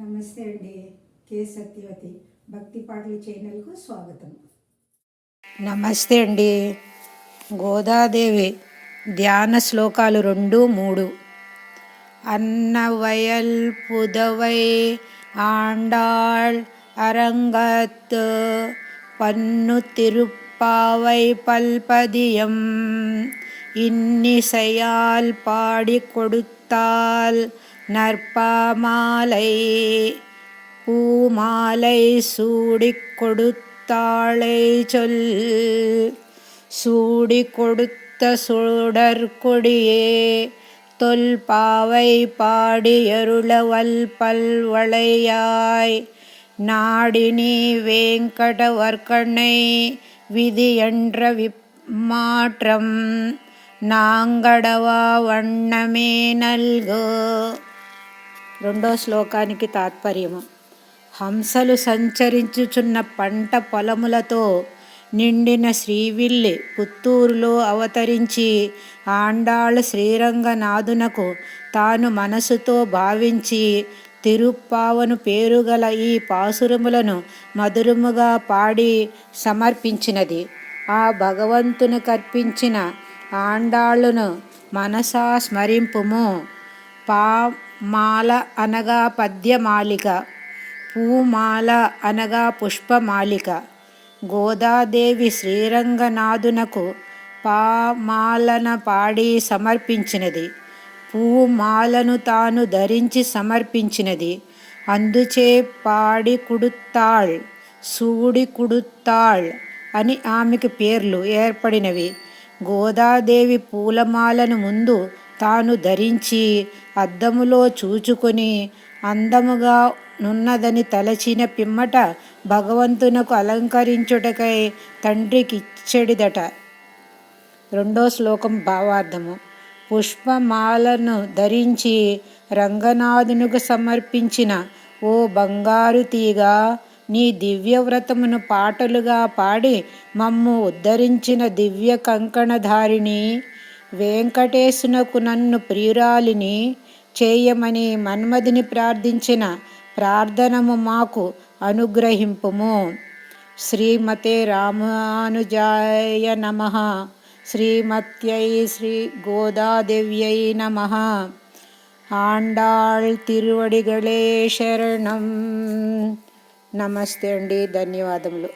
నమస్తే అండి కే సత్యవతి భక్తి పాటల ఛానల్కు స్వాగతం నమస్తే అండి గోదాదేవి ధ్యాన శ్లోకాలు రెండు మూడు అన్నవయల్ పుదవై ఆండాళ్ అరంగత్ పన్ను తిరుప్పావై పల్పదియం இன்னிசையால் பாடி கொடுத்தால் நற்பாமாலை பூமாலை சூடிக் கொடுத்தாளை சொல். சூடி கொடுத்த சுடற்கொடியே தொல்பாவை பாடியருளவல் பல்வளையாய். நாடினி வேங்கடவர்கண்ணை விதியன்ற விமாற்றம் நாங்கடவா வண்ணமே நல்கோ. రెండో శ్లోకానికి తాత్పర్యము. హంసలు సంచరించుచున్న పంట పొలములతో నిండిన శ్రీవిల్లి పుత్తూరులో అవతరించి ఆండాళ శ్రీరంగనాథునకు తాను మనసుతో భావించి తిరుప్పావను పేరుగల ఈ పాసురములను మధురముగా పాడి సమర్పించినది. ఆ భగవంతుని కర్పించిన ఆండాళ్ళును మనసా స్మరింపుము. పా మాల అనగా పద్యమాలిక పూమాల అనగా పుష్పమాలిక గోదాదేవి శ్రీరంగనాథునకు పామాలన పాడి సమర్పించినది పూమాలను తాను ధరించి సమర్పించినది. అందుచే పాడి కుడుతాళ్ సూడి కుడుతాళ్ అని ఆమెకు పేర్లు ఏర్పడినవి. గోదాదేవి పూలమాలను ముందు తాను ధరించి అద్దములో చూచుకొని అందముగా నున్నదని తలచిన పిమ్మట భగవంతునకు అలంకరించుటకై తండ్రికిచ్చడిదట. రెండో శ్లోకం భావార్థము. పుష్పమాలను ధరించి రంగనాథునికి సమర్పించిన ఓ బంగారు తీగ నీ దివ్యవ్రతమును పాటలుగా పాడి మమ్ము ఉద్ధరించిన దివ్య కంకణధారిణి వెంకటేశునకు నన్ను ప్రియురాలిని చేయమని మన్మధిని ప్రార్థించిన ప్రార్థనము మాకు అనుగ్రహింపుము. శ్రీమతే రామానుజాయ నమ. శ్రీమత్యై శ్రీ గోదాదేవ్యై నమ. ఆండాళ్ తిరువడిగళే శరణం. నమస్తే అండి ధన్యవాదములు.